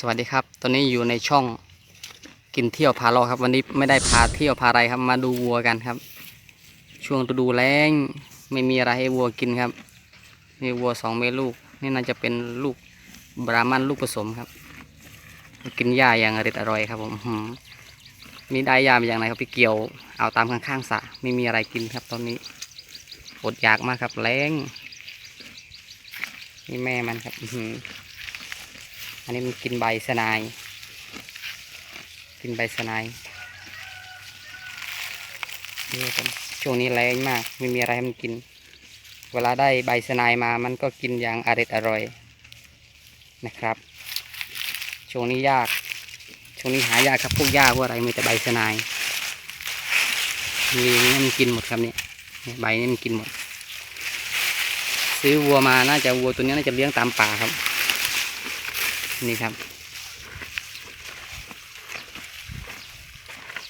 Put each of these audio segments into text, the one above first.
สวัสดีครับ ตอนนี้อยู่ในช่องกินเที่ยวพาเลาะครับ วันนี้ไม่ได้พาเที่ยวพาอะไรครับ มาดูวัวกันครับ ช่วงฤดูแล้งไม่มีอะไรให้วัวกินครับ มีวัวสองเมลูก นี่น่าจะเป็นลูกบรามันลูกผสมครับ กินหญ้าอย่างอร่อยอร่อยครับผมมีได้ยาอย่างไรครับพี่เกี่ยวเอาตามข้างๆสะไม่มีอะไรกินครับ ตอนนี้อดอยากมากครับแล้งนี่แม่มันครับ อันนี้มันกินใบสนาย กินใบสนายนี่ครับผมช่วงนี้แรงมากไม่มีอะไรให้มันกิน เวลาได้ใบสนายมามันก็กินอย่างอร่อยอร่อยนะครับ ช่วงนี้ยาก ช่วงนี้หายากครับพวกหญ้าพวกอะไรมีแต่ใบสนายนี่นี่มันกินหมดครับเนี่ยใบนี่มันกินหมด ซื้อวัวมาน่าจะวัวตัวนี้น่าจะเลี้ยงตามป่าครับ นี่ครับ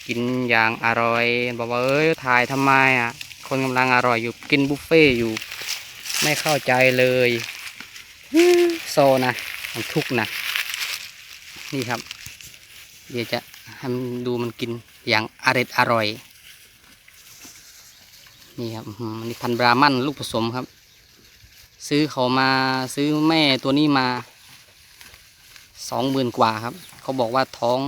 กินอย่างอร่อยบอกว่าเอ้ยถ่ายทำไมอะ คนกำลังอร่อยอยู่กินบุฟเฟ่ต์อยู่ ไม่เข้าใจเลยโซนะมันทุกนะ นี่ครับ เดี๋ยวจะให้มันดูมันกินอย่างอร่อยอร่อย นี่ครับนี่พันบรามันลูกผสมครับ ซื้อเขามาซื้อแม่ตัวนี้มา สองหมื่นกว่าครับ เขาบอกว่าท้อง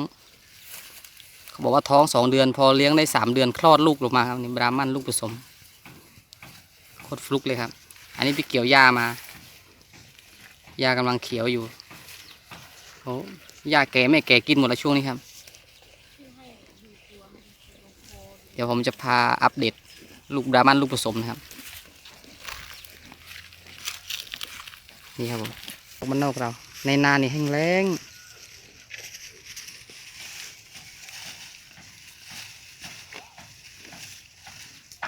เขาบอกว่าท้องสองเดือน พอเลี้ยงได้สามเดือนคลอดลูกออกมาครับนี่บรามันลูกผสมโคตรฟลุกเลยครับ อันนี้ไปเกี่ยวหญ้ามาหญ้ากำลังเขียวอยู่โอ้หญ้าแก่ไม่แก่กินหมดแล้วช่วงนี้ครับ เดี๋ยวผมจะพาอัปเดตลูกบรามันลูกผสมนะครับ นี่ครับผมมันนอกเรา ในนานี่แห้งแล้ง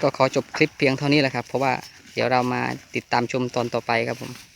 ก็ขอจบคลิปเพียงเท่านี้แหละครับ เพราะว่าเดี๋ยวเรามาติดตามชมตอนต่อไปครับผม